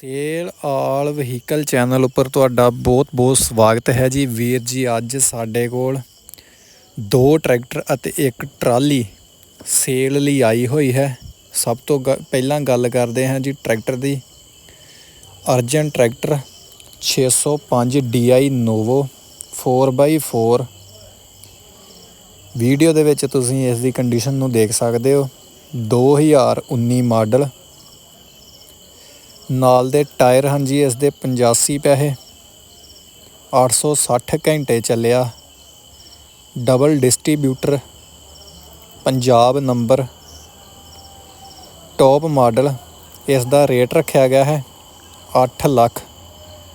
Sale ਆਲ vehicle channel ਉੱਪਰ ਤੁਹਾਡਾ ਬਹੁਤ-ਬਹੁਤ ਸਵਾਗਤ ਹੈ ਜੀ। ਵੀਰ ਜੀ, ਅੱਜ ਸਾਡੇ ਕੋਲ ਦੋ ਟਰੈਕਟਰ ਅਤੇ ਇੱਕ ਟਰਾਲੀ ਸੇਲ ਲਈ ਆਈ ਹੋਈ ਹੈ। ਸਭ ਤੋਂ ਗ- ਪਹਿਲਾਂ ਗੱਲ ਕਰਦੇ ਹਾਂ ਜੀ ਟਰੈਕਟਰ ਦੀ। Arjun tractor 605 DI Novo 4x4 video ਦੇ ਵਿੱਚ ਤੁਸੀਂ ਇਸ ਦੀ ਕੰਡੀਸ਼ਨ ਨੂੰ ਦੇਖ ਸਕਦੇ ਹੋ। 2019 ਮਾਡਲ ਨਾਲ ਦੇ ਟਾਇਰ ਹਨ ਜੀ ਇਸ ਦੇ 85 ਪੈਸੇ 860 ਘੰਟੇ ਚੱਲਿਆ। Double distributor, Punjab number. Top model ਇਸ ਦਾ ਰੇਟ ਰੱਖਿਆ ਗਿਆ ਹੈ 8 ਲੱਖ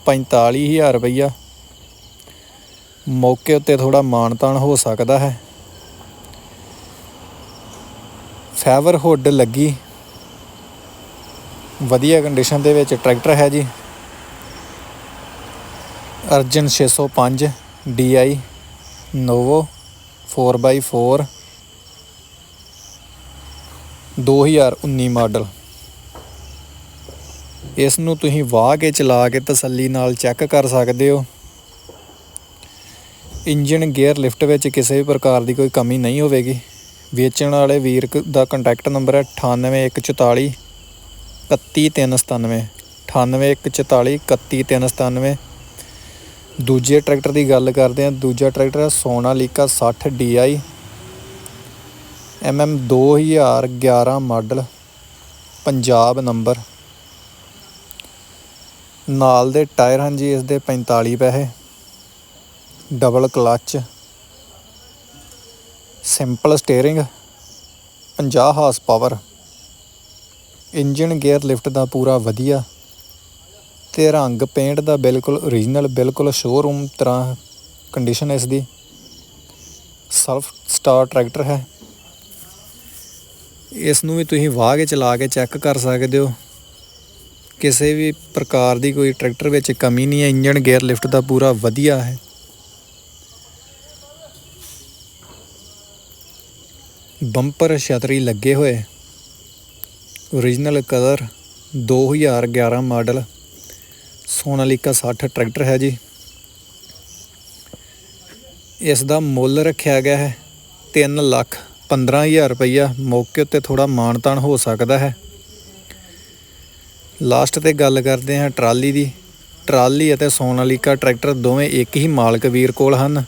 45000 ਰੁਪਈਆ। ਮੌਕੇ ਉੱਤੇ ਥੋੜਾ ਮਾਨਤਾਨ ਹੋ ਸਕਦਾ ਹੈ। ਫੈਵਰ ਹੁੱਡ ਲੱਗੀ। ਵਧੀਆ ਕੰਡੀਸ਼ਨ ਦੇ ਵਿੱਚ ਟਰੈਕਟਰ ਹੈ ਜੀ। Arjun 605 DI Novo 4x4 2019 model. ਇਸ ਨੂੰ ਤੁਸੀਂ ਵਾਹ ਕੇ ਚਲਾ ਕੇ ਤਸੱਲੀ ਨਾਲ ਚੈੱਕ ਕਰ ਸਕਦੇ ਹੋ। ਇੰਜਨ ਗੇਅਰ ਲਿਫਟ ਵਿੱਚ ਕਿਸੇ ਵੀ ਪ੍ਰਕਾਰ ਦੀ ਕੋਈ ਕਮੀ ਨਹੀਂ ਹੋਵੇਗੀ। ਵੇਚਣ ਵਾਲੇ ਵੀਰ ਦਾ ਕੰਟੈਕਟ ਨੰਬਰ ਹੈ 98144 31397 98144 31397 ਦੂਜੇ ਟਰੈਕਟਰ ਦੀ ਗੱਲ ਕਰਦੇ ਹਾਂ, ਦੂਜਾ ਟਰੈਕਟਰ ਹੈ Sonalika 60 DI MM 2011 model, Punjab number. ਨਾਲ ਦੇ ਟਾਇਰ ਹਨ ਜੀ, ਇਸ ਦੇ 45 ਪੈਸੇ। Double clutch. Simple steering 50 horse power. Engine gear lift ਦਾ ਪੂਰਾ ਵਧੀਆ ਤੇ ਰੰਗ ਪੇਂਟ ਦਾ ਬਿਲਕੁਲ ਓਰੀਜਨਲ ਬਿਲਕੁਲ ਸ਼ੋਰੂਮ ਤਰ੍ਹਾਂ ਕੰਡੀਸ਼ਨ ਇਸ ਦੀ ਸੈਲਫ ਸਟਾਰ ਟਰੈਕਟਰ ਹੈ। ਇਸ ਨੂੰ ਵੀ ਤੁਸੀਂ ਵਾਹ ਕੇ ਚਲਾ ਕੇ ਚੈੱਕ ਕਰ ਸਕਦੇ ਹੋ। ਕਿਸੇ ਵੀ ਪ੍ਰਕਾਰ ਦੀ ਕੋਈ ਟਰੈਕਟਰ ਵਿੱਚ ਕਮੀ ਨਹੀਂ ਹੈ ਇੰਜਨ ਗੇਅਰ ਲਿਫਟ ਦਾ ਪੂਰਾ ਵਧੀਆ ਹੈ। ਬੰਪਰ ਛਤਰੀ ਲੱਗੇ ਹੋਏ। Original colour 2011 model, Sonalika 60 tractor ਹੈ ਜੀ। ਇਸ ਦਾ ਮੁੱਲ ਰੱਖਿਆ ਗਿਆ ਹੈ 3 ਲੱਖ 15000 ਰੁਪਈਆ। ਮੌਕੇ ਉੱਤੇ ਥੋੜਾ ਮਾਨਤਾਨ ਹੋ ਸਕਦਾ ਹੈ। ਲਾਸਟ ਤੇ ਗੱਲ ਕਰਦੇ ਹਾਂ ਟਰਾਲੀ ਦੀ। ਟਰਾਲੀ ਅਤੇ ਸੋਨਾਲੀਕਾ ਟਰੈਕਟਰ ਦੋਵੇਂ ਇੱਕ ਹੀ ਮਾਲਕ ਵੀਰ ਕੋਲ ਹਨ।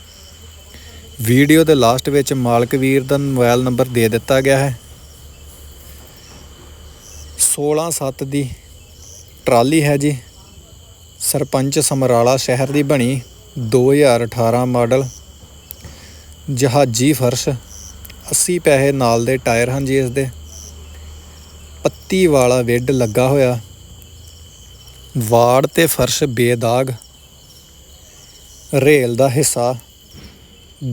ਵੀਡੀਓ ਦੇ ਲਾਸਟ ਵਿੱਚ ਮਾਲਕ ਵੀਰ ਦਾ ਮੋਬਾਈਲ ਨੰਬਰ ਦੇ ਦਿੱਤਾ ਗਿਆ ਹੈ। 16/7 ਦੀ ਟਰਾਲੀ ਹੈ ਜੀ। ਸਰਪੰਚ ਸਮਰਾਲਾ ਸ਼ਹਿਰ ਦੀ ਬਣੀ 2018 ਮਾਡਲ। ਜਹਾਜੀ ਫਰਸ਼ 80 ਪੈਸੇ ਨਾਲ ਦੇ ਟਾਇਰ ਹਨ ਜੀ ਇਸ ਦੇ। ਪੱਤੀ ਵਾਲਾ ਵਿੱਡ ਲੱਗਾ ਹੋਇਆ। ਵਾੜ ਤੇ ਫਰਸ਼ ਬੇਦਾਗ। ਰੇਲ ਦਾ ਹਿੱਸਾ।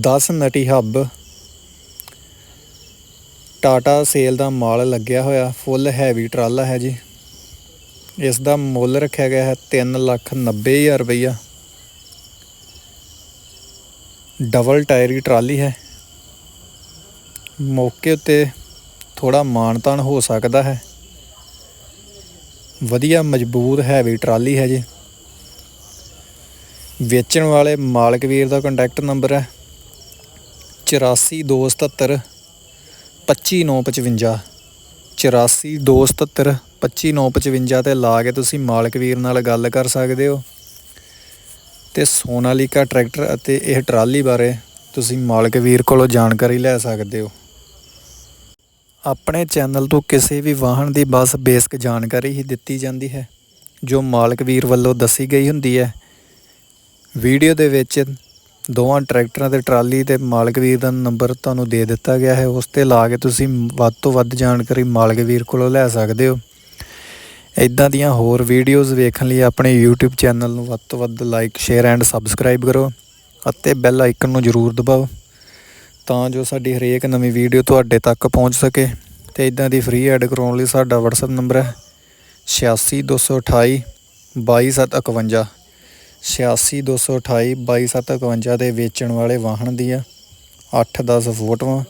10 ਨਟੀ ਹੱਬ। ਟਾਟਾ ਸੇਲ ਦਾ ਮਾਲ ਲੱਗਿਆ ਹੋਇਆ, ਫੁੱਲ ਹੈਵੀ ਟਰਾਲਾ ਹੈ ਜੀ। ਇਸ ਦਾ ਮੁੱਲ ਰੱਖਿਆ ਗਿਆ ਹੈ 3 ਲੱਖ 90 ਹਜ਼ਾਰ ਰੁਪਈਆ। ਡਬਲ ਟਾਇਰੀ ਟਰਾਲੀ ਹੈ। ਮੌਕੇ ਉੱਤੇ ਥੋੜਾ ਮਾਨਤਾਨ ਹੋ ਸਕਦਾ ਹੈ। ਵਧੀਆ ਮਜ਼ਬੂਤ ਹੈਵੀ ਟਰਾਲੀ ਹੈ ਜੀ। ਵੇਚਣ ਵਾਲੇ ਮਾਲਕ ਵੀਰ ਦਾ ਕੰਟੈਕਟ ਨੰਬਰ ਹੈ 8427 25955 8427 25955 ਤੇ ਲਾ ਕੇ ਤੁਸੀਂ ਮਾਲਕ ਵੀਰ ਨਾਲ ਗੱਲ ਕਰ ਸਕਦੇ ਹੋ। ਤੇ ਸੋਨਾਲੀਕਾ ਟਰੈਕਟਰ ਅਤੇ ਇਹ ਟਰਾਲੀ ਬਾਰੇ ਤੁਸੀਂ ਮਾਲਕ ਵੀਰ ਕੋਲੋਂ ਜਾਣਕਾਰੀ ਲੈ ਸਕਦੇ ਹੋ। ਆਪਣੇ ਚੈਨਲ ਤੋਂ ਕਿਸੇ ਵੀ ਵਾਹਨ ਦੀ ਬਸ ਬੇਸਿਕ ਜਾਣਕਾਰੀ ਹੀ ਦਿੱਤੀ ਜਾਂਦੀ ਹੈ, ਜੋ ਮਾਲਕ ਵੀਰ ਵੱਲੋਂ ਦੱਸੀ ਗਈ ਹੁੰਦੀ ਹੈ। ਵੀਡੀਓ ਦੇ ਵਿੱਚ ਦੋਵਾਂ ਟਰੈਕਟਰਾਂ ਤੇ ਟਰਾਲੀ ਤੇ ਮਾਲਕ ਵੀਰ ਦਾ ਨੰਬਰ ਤੁਹਾਨੂੰ ਦੇ ਦਿੱਤਾ ਗਿਆ ਹੈ। ਉਸ ਤੇ ਲਾ ਕੇ ਤੁਸੀਂ ਵੱਧ ਤੋਂ ਵੱਧ ਜਾਣਕਾਰੀ ਮਾਲਕ ਵੀਰ ਕੋਲੋਂ ਲੈ ਸਕਦੇ ਹੋ। ਇਦਾਂ ਦੀਆਂ ਹੋਰ ਵੀਡੀਓਜ਼ ਵੇਖਣ ਲਈ ਆਪਣੇ YouTube ਚੈਨਲ ਨੂੰ ਵੱਧ ਤੋਂ ਵੱਧ ਲਾਈਕ ਸ਼ੇਅਰ ਐਂਡ ਸਬਸਕ੍ਰਾਈਬ ਕਰੋ ਅਤੇ ਬੈਲ ਆਈਕਨ ਨੂੰ ਜ਼ਰੂਰ ਦਬਾਓ ਤਾਂ ਜੋ ਸਾਡੀ ਹਰੇਕ ਨਵੀਂ ਵੀਡੀਓ ਤੁਹਾਡੇ ਤੱਕ ਪਹੁੰਚ ਸਕੇ। ਤੇ ਇਦਾਂ ਦੀ ਫ੍ਰੀ ਐਡ ਕਰਾਉਣ ਲਈ ਸਾਡਾ WhatsApp ਨੰਬਰ ਹੈ 86228 22751 86228 22751 ਦੇ ਵੇਚਣ ਵਾਲੇ ਵਾਹਨ ਦੀਆਂ 8-10 ਫੋਟੋਆਂ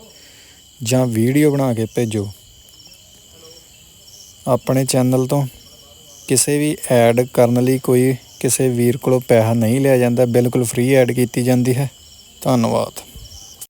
ਜਾਂ ਵੀਡੀਓ ਬਣਾ ਕੇ ਭੇਜੋ। ਆਪਣੇ ਚੈਨਲ ਤੋਂ ਕਿਸੇ ਵੀ ਐਡ ਕਰਨ ਲਈ ਕੋਈ ਕਿਸੇ ਵੀਰ ਕੋਲੋਂ ਪੈਸਾ ਨਹੀਂ ਲਿਆ ਜਾਂਦਾ, ਬਿਲਕੁਲ ਫ੍ਰੀ ਐਡ ਕੀਤੀ ਜਾਂਦੀ ਹੈ। ਧੰਨਵਾਦ।